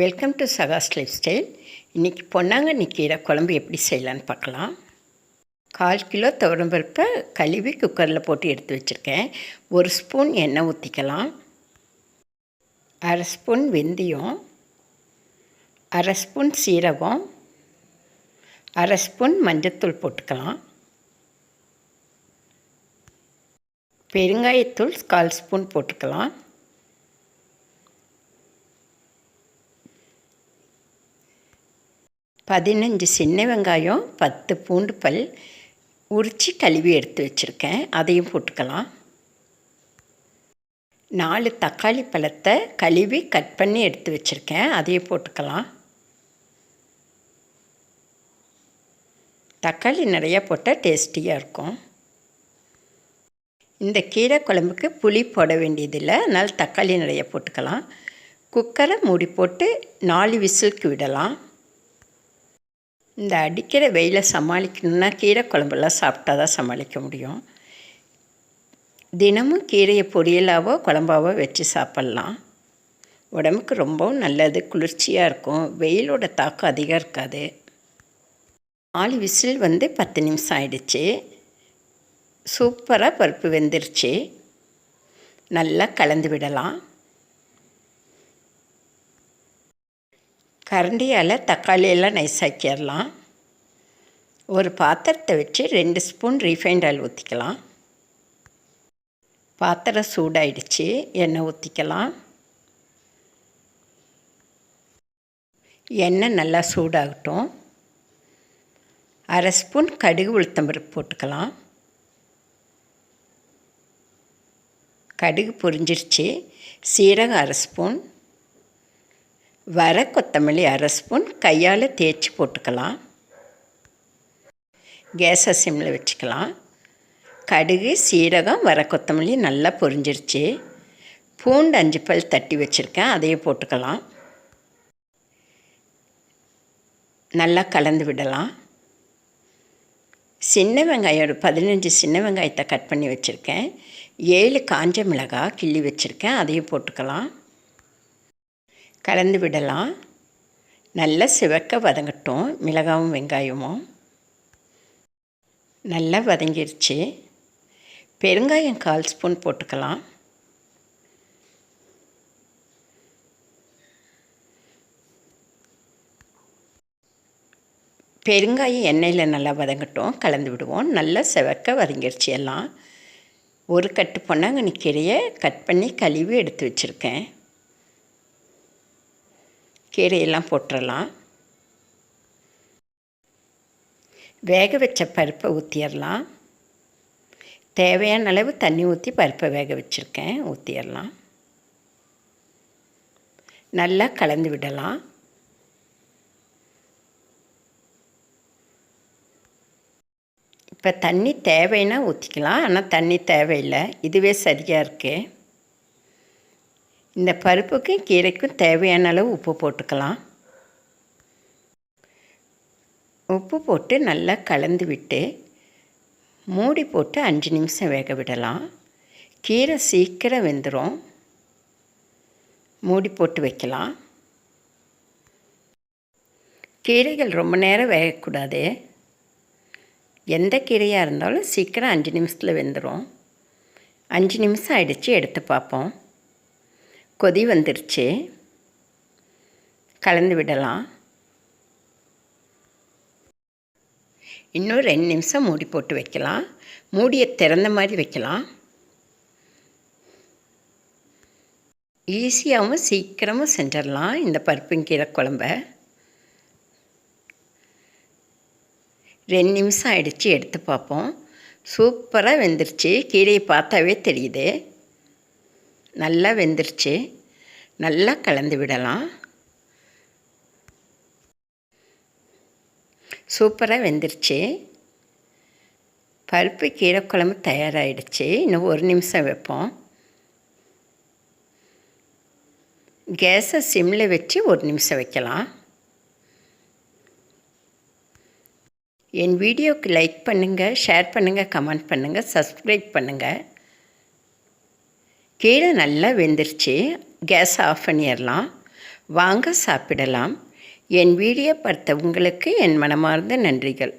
Welcome to சகாஸ் life style இன்றைக்கி பொன்னாங்கண்ணி கீரை குழம்பு எப்படி செய்யலான்னு பார்க்கலாம். கால் கிலோ துவரம்பருப்பை கழுவி குக்கரில் போட்டு எடுத்து வச்சுருக்கேன். ஒரு ஸ்பூன் எண்ணெய் ஊற்றிக்கலாம் அரை ஸ்பூன் வெந்தயம். அரை ஸ்பூன் சீரகம். அரை ஸ்பூன் மஞ்சத்தூள் போட்டுக்கலாம். பெருங்காயத்தூள் கால் ஸ்பூன் போட்டுக்கலாம். பதினஞ்சு சின்ன வெங்காயம் பத்து பூண்டு பல் உரித்து கழுவி எடுத்து வச்சுருக்கேன். அதையும் போட்டுக்கலாம். நாலு தக்காளி பழத்தை கழுவி கட் பண்ணி எடுத்து வச்சுருக்கேன். அதையும் போட்டுக்கலாம். தக்காளி நிறையா போட்டால் டேஸ்டியாக இருக்கும். இந்த கீரை குழம்புக்கு புளி போட வேண்டியதில்லை. அதனால் தக்காளி நிறைய போட்டுக்கலாம். குக்கரை மூடி போட்டு நாலு விசிலுக்கு விடலாம். இந்த அடிக்கிற வெயிலை சமாளிக்கணுன்னா கீரை குழம்பெல்லாம் சாப்பிட்டா தான் சமாளிக்க முடியும். தினமும் கீரையை பொரியலாவோ குழம்பாவோ வச்சு சாப்பிட்லாம். உடம்புக்கு ரொம்பவும் நல்லது குளிர்ச்சியாக இருக்கும் வெயிலோட தாக்கம் அதிகம் இருக்காது. நாலு விசில் வந்து பத்து நிமிஷம் ஆயிடுச்சு. சூப்பராக பருப்பு வெந்துருச்சு. நல்லா கலந்து விடலாம். கரண்டியால் தக்காளியெல்லாம் நைஸாக்கிடலாம் ஒரு பாத்திரத்தை வச்சு ரெண்டு ஸ்பூன் ரீஃபைண்ட் ஆயில் ஊற்றிக்கலாம் பாத்திரம் சூடாயிடுச்சு எண்ணெய் ஊற்றிக்கலாம் எண்ணெய் நல்லா சூடாகட்டும். அரை ஸ்பூன் கடுகு உளுத்தம்பருப்பு போட்டுக்கலாம். கடுகு பொரிஞ்சிருச்சு. சீரகம் அரை ஸ்பூன் வர கொத்தமல்லி அரை ஸ்பூன் கையால் தேய்ச்சி போட்டுக்கலாம். கேஸை சிம்மில் வச்சுக்கலாம். கடுகு சீரகம் வர கொத்தமல்லி நல்லா பொரிஞ்சிருச்சு. பூண்டு அஞ்சு பல் தட்டி வச்சுருக்கேன் அதையும் போட்டுக்கலாம். நல்லா கலந்து விடலாம். சின்ன வெங்காயம் ஒரு பதினஞ்சு சின்ன வெங்காயத்தை கட் பண்ணி வச்சுருக்கேன். ஏழு காஞ்ச மிளகாய் கிள்ளி வச்சுருக்கேன் அதையும் போட்டுக்கலாம். கலந்து விடலாம். நல்லா சிவக்க வதங்கட்டும். மிளகாவும் வெங்காயமும். நல்லா வதங்கிருச்சு. பெருங்காயம் கால் ஸ்பூன் போட்டுக்கலாம். பெருங்காயம் எண்ணெயில் நல்லா வதங்கட்டும். கலந்து விடுவோம். நல்லா செவக்க வதங்கிருச்சு எல்லாம். ஒரு கட்டு பொன்னாங்கண்ணி கீரையை கட் பண்ணி கழுவி எடுத்து வச்சுருக்கேன். கீரையெல்லாம் போட்டுடலாம் வேக வச்ச பருப்பை ஊற்றிடலாம் தேவையான அளவு தண்ணி ஊற்றி பருப்பை வேக வச்சுருக்கேன் ஊற்றிடலாம் நல்லா கலந்து விடலாம். இப்போ தண்ணி தேவைன்னா ஊற்றிக்கலாம் ஆனால் தண்ணி தேவையில்லை. இதுவே சரியாக இருக்குது இந்த பருப்புக்கும் கீரைக்கும் தேவையான அளவு உப்பு போட்டுக்கலாம். உப்பு போட்டு நல்லா கலந்து விட்டு மூடி போட்டு அஞ்சு நிமிஷம் வேக விடலாம். கீரை சீக்கிரம் வெந்துடும் மூடி போட்டு வைக்கலாம். கீரைகள் ரொம்ப நேரம் வேகக்கூடாது. எந்த கீரையாக இருந்தாலும் சீக்கிரம் அஞ்சு நிமிஷத்தில் வெந்துடும் அஞ்சு நிமிஷம் ஆயிடுச்சு எடுத்து பார்ப்போம். கொதி வந்துருச்சு. கலந்து விடலாம். இன்னும் ரெண்டு நிமிஷம் மூடி போட்டு வைக்கலாம். மூடியை திறந்த மாதிரி வைக்கலாம். ஈஸியாகவும் சீக்கிரமும் செஞ்சிடலாம் இந்த பருப்புங்கீரை குழம்ப. ரெண்டு நிமிஷம் ஆயிடுச்சு எடுத்து பார்ப்போம். சூப்பராக வெந்துருச்சு. கீரையை பார்த்தாவே தெரியுது. நல்லா வெந்துருச்சு. நல்லா கலந்து விடலாம். சூப்பராக வெந்துருச்சு. பருப்பு கீரை குழம்பு தயாராகிடுச்சு இன்னும் ஒரு நிமிஷம் வைப்போம். கேஸை சிம்மில் வச்சு ஒரு நிமிஷம் வைக்கலாம். என் வீடியோவுக்கு லைக் பண்ணுங்கள் ஷேர் பண்ணுங்கள் கமெண்ட் பண்ணுங்கள் சப்ஸ்கிரைப் பண்ணுங்கள் கீழே நல்லா வெந்துருச்சு. கேஸ் ஆஃப் பண்ணிடலாம் வாங்க சாப்பிடலாம். என் வீடியோ பார்த்த உங்களுக்கு என் மனமார்ந்த நன்றிகள்.